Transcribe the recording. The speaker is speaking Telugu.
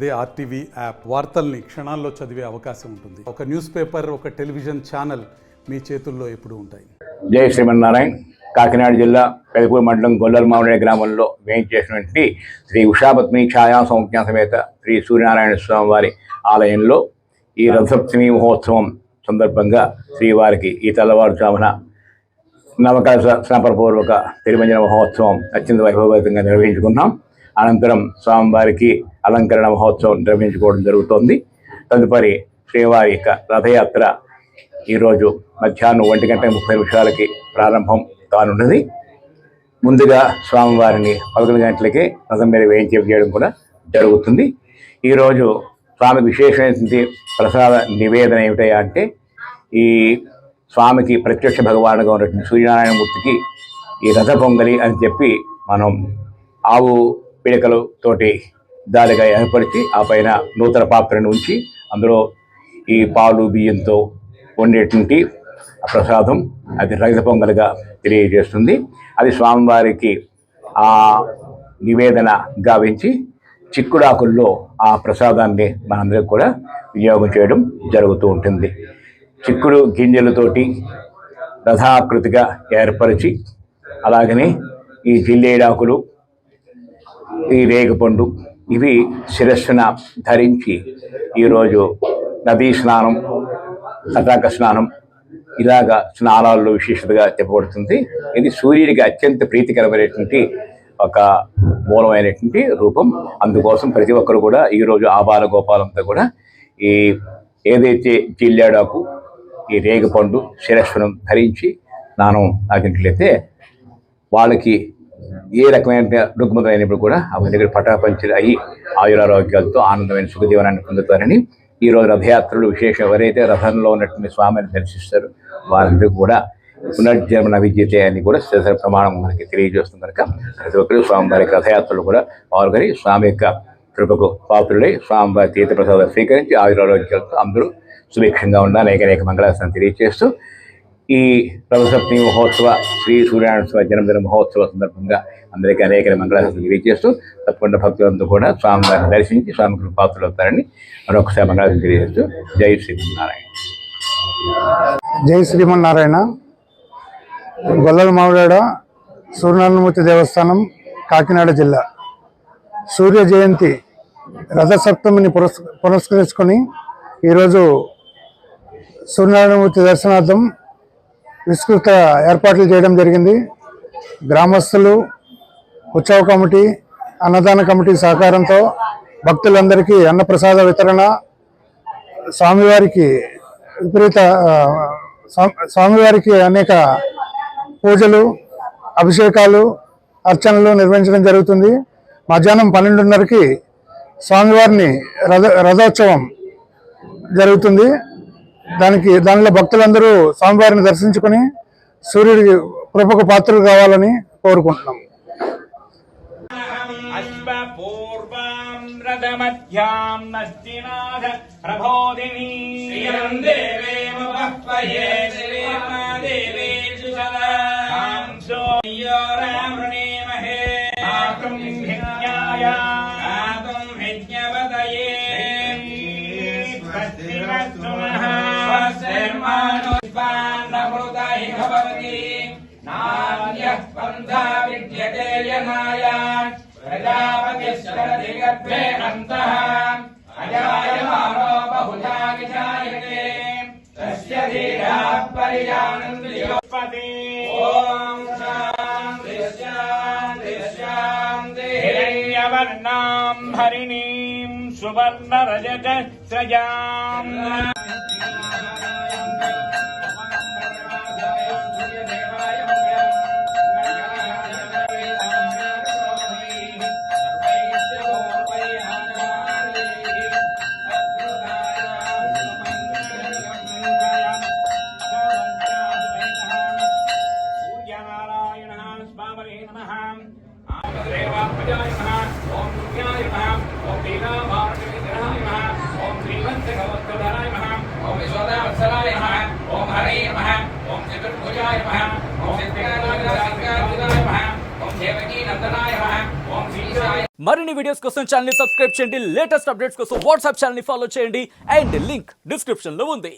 అదే ఆర్టీవీ యాప్. వార్తల్ని క్షణాల్లో చదివే అవకాశం ఉంటుంది. ఒక న్యూస్ పేపర్ ఒక టెలివిజన్ ఛానల్ మీ చేతుల్లో ఎప్పుడు ఉంటాయి. జై శ్రీమన్నారాయణ. కాకినాడ జిల్లా పెదపూర్ మండలం గొల్లల మామిడి గ్రామంలో వేయించేసినటువంటి శ్రీ ఉషాపత్ని ఛాయా సంజ్ఞా సమేత శ్రీ సూర్యనారాయణ స్వామి వారి ఆలయంలో ఈ రథసప్తమి మహోత్సవం సందర్భంగా శ్రీవారికి ఈ తెల్లవారుజామున నవకలశ స్నాపరపూర్వక తిరుమంజన మహోత్సవం అత్యంత వైభవతంగా నిర్వహించుకున్నాం. అనంతరం స్వామివారికి అలంకరణ మహోత్సవం నిర్వహించుకోవడం జరుగుతోంది. తదుపరి శ్రీవారి యొక్క రథయాత్ర ఈరోజు మధ్యాహ్నం ఒంటి గంట ముప్పై నిమిషాలకి ప్రారంభం కానున్నది. ముందుగా స్వామివారిని పదకొండు గంటలకి రథం మీద వేయించి చేయడం కూడా జరుగుతుంది. ఈరోజు స్వామికి విశేషమైనటువంటి ప్రసాద నివేదన ఏమిటయా అంటే ఈ స్వామికి ప్రత్యక్ష భగవానుగా ఉన్నటువంటి సూర్యనారాయణమూర్తికి ఈ రథ పొంగలి అని చెప్పి మనం ఆవు పిడకలతోటి దారిగా ఏర్పరిచి ఆ పైన నూతన పాత్రను ఉంచి అందులో ఈ పాలు బియ్యంతో వండేటువంటి ప్రసాదం అది రైత పొంగల్గా తెలియజేస్తుంది. అది స్వామివారికి ఆ నివేదన గావించి చిక్కుడాకుల్లో ఆ ప్రసాదాన్ని మనందరికి కూడా వినియోగం చేయడం జరుగుతూ ఉంటుంది. చిక్కుడు గింజలతోటి రథాకృతిగా ఏర్పరిచి అలాగనే ఈ జిల్లేడాకులు ఈ రేగుపండు. ఇవి శిరస్సున ధరించి ఈరోజు నదీ స్నానం తటాక స్నానం ఇలాగ స్నానాల్లో విశేషతగా చెప్పబడుతుంది. ఇది సూర్యుడికి అత్యంత ప్రీతికరమైనటువంటి ఒక మూలమైనటువంటి రూపం. అందుకోసం ప్రతి ఒక్కరు కూడా ఈరోజు ఆబాల గోపాలంతో కూడా ఈ ఏదైతే జిల్లాడాకు ఈ రేగుపండు శిరస్సును ధరించి స్నానం ఆగినట్లయితే వాళ్ళకి ఏ రకమైన రుగ్మతలు అయినప్పుడు కూడా అవన్నీ దగ్గర పటాపంచలు అయ్యి ఆయురారోగ్యాలతో ఆనందమైన సుఖజీవనాన్ని పొందుతారని ఈ రోజు రథయాత్రలు విశేషం. ఎవరైతే రథంలో ఉన్నటువంటి స్వామిని దర్శిస్తారో వారందరూ కూడా పునర్జన్మన విద్యతే అని కూడా శ్రీధర ప్రమాణం మనకి తెలియజేస్తుంది కనుక ప్రతి ఒక్కరు స్వామివారి రథయాత్రలు కూడా పాల్గొని స్వామి యొక్క కృపకు పాత్రుడై స్వామివారి తీర్థప్రసాదం స్వీకరించి ఆయురారోగ్యాలతో అందరూ సుభిక్షంగా ఉన్న అనేక అనేక మంగళాసనం తెలియజేస్తూ ఈ రథసప్తమి మహోత్సవ శ్రీ సూర్యనారాయణ స్వామి జన్మదిన మహోత్సవ సందర్భంగా అందరికీ అనేక మంగళాశాసనం తెలియజేస్తూ తప్పకుండా భక్తులంతా కూడా స్వామివారిని దర్శించి స్వామి పాత్రలు అవుతారని మరొకసారి మంగళాశాసనం తెలియజేస్తూ జై శ్రీమన్నారాయణ. జై శ్రీమన్నారాయణ. గొల్లల మామిడాడ సూర్యనారాయణమూర్తి దేవస్థానం కాకినాడ జిల్లా. సూర్య జయంతి రథసప్తమిని పురస్ పురస్కరించుకొని ఈరోజు సూర్యనారాయణమూర్తి దర్శనార్థం విస్తృత ఏర్పాట్లు చేయడం జరిగింది. గ్రామస్తులు ఉత్సవ కమిటీ అన్నదాన కమిటీ సహకారంతో భక్తులందరికీ అన్నప్రసాద వితరణ స్వామివారికి విపరీత స్వా- స్వామివారికి అనేక పూజలు అభిషేకాలు అర్చనలు నిర్వహించడం జరుగుతుంది. మధ్యాహ్నం పన్నెండున్నరకి స్వామివారిని రథ రథోత్సవం జరుగుతుంది. దానికి దానిలో భక్తులందరూ స్వామివారిని దర్శించుకొని సూర్యుడి కృపకు పాత్రలు కావాలని కోరుకుంటున్నాం. प्रदमध्याम् नष्टिनाथ प्रबोधिनी श्रियम् देवीम् उपह्वये श्रीमा देवीषु सदा। रामृणीमहे मातुम् भिज्ञाया मातुम् भिज्ञवदये स्वस्तिरस्तु नः स्वस्तिर्मानुष्पान्नमृतैः भवति। नान्यः पन्था विद्यते यनाया जापतिष् अन्तः अजायमानो बहुधायिने तस्य धीरापर्यपदे ओम् देहे यवर्णाम् हरिणीम् सुवर्णरज्जाम् सूर्याय वीडियो ओम सूर्याय नमः ओम वीणाभारतविग्रहाय नमः ओम श्रीवत्सगवत्सधराय नमः ओम మరిన్ని వీడియోస్ కోసం ఛానల్ సబ్స్క్రైబ్ చేయండి లేటెస్ట్ అప్డేట్స్ కోసం వాట్సాప్ ఛానల్ ఫాలో చేయండి అండ్ లింక్ ఉంది